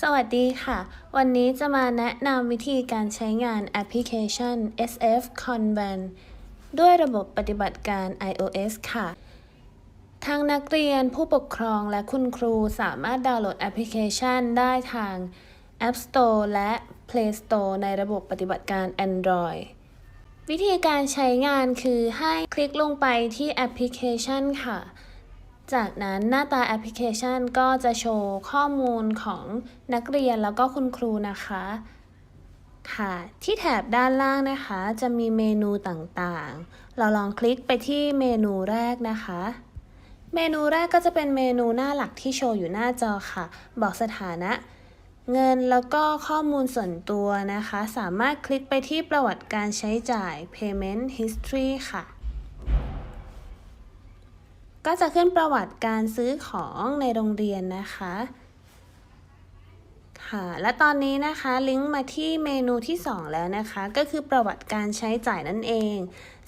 สวัสดีค่ะ วันนี้จะมาแนะนำวิธีการใช้งานแอปพลิเคชัน SF Convan ด้วยระบบปฏิบัติการ iOS ค่ะทั้งนักเรียนผู้ปกครองและคุณครูสามารถดาวน์โหลดแอปพลิเคชันได้ทาง App Store และ Play Store ในระบบปฏิบัติการ Android วิธีการใช้งานคือให้คลิกลงไปที่แอปพลิเคชันค่ะ จากนั้นหน้าตาแอปพลิเคชันก็จะโชว์ข้อมูลของนักเรียนแล้วก็คุณครูนะคะ ค่ะ ที่แถบด้านล่างนะคะ จะมีเมนูต่างๆ เราลองคลิกไปที่เมนูแรกนะคะ เมนูแรกก็จะเป็นเมนูหน้าหลักที่โชว์อยู่หน้าจอค่ะ บอกสถานะ เงินแล้วก็ข้อมูลส่วนตัวนะคะ สามารถคลิกไปที่ประวัติการใช้จ่าย payment history ค่ะ ก็จะขึ้นประวัติการซื้อของในโรงเรียนนะคะ ค่ะ และตอนนี้นะคะลิงก์มาที่เมนูที่ 2 แล้วนะคะ ก็คือประวัติการใช้จ่ายนั่นเอง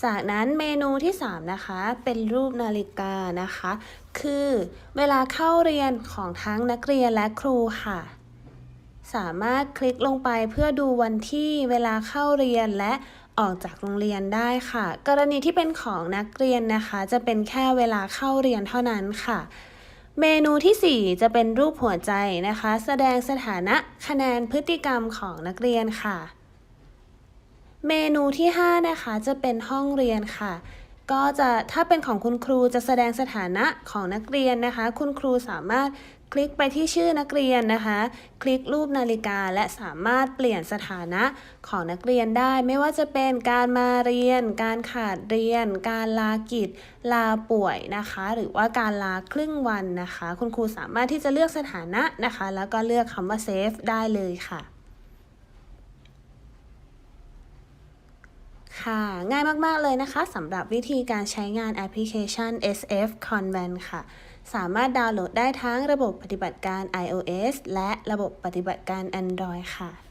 จากนั้นเมนูที่ 3 นะคะ เป็นรูปนาฬิกานะคะ คือเวลาเข้าเรียนของทั้งนักเรียนและครูค่ะ สามารถคลิกลงไปเพื่อดูวันที่เวลาเข้าเรียนและ ออกจากโรงเรียนได้ค่ะ กรณีที่เป็นของนักเรียนนะคะ จะเป็นแค่เวลาเข้าเรียนเท่านั้นค่ะ เมนูที่ 4 จะเป็นรูปหัวใจนะคะ แสดงสถานะคะแนนพฤติกรรมของนักเรียนค่ะ เมนูที่ 5 นะคะ จะเป็นห้องเรียนค่ะก็จะถ้าเป็นของคุณครูจะแสดงสถานะของนักเรียนนะคะ คุณครูสามารถ คลิกไปที่ชื่อนักเรียนนะคะ คลิกรูปนาฬิกาและสามารถเปลี่ยนสถานะของนักเรียนได้ไม่ว่าจะเป็นการมาเรียน การขาดเรียน การลากิจ ลาป่วยนะคะ หรือว่าการลาครึ่งวันนะคะ คุณครูสามารถที่จะเลือกสถานะนะคะ แล้วก็เลือกคำว่า save ได้เลยค่ะ ค่ะง่ายมาก ๆ เลยนะคะสำหรับวิธีการใช้งานแอปพลิเคชัน SF Conven ค่ะ สามารถดาวน์โหลดได้ทั้งระบบปฏิบัติการ iOS และระบบปฏิบัติการ Android ค่ะ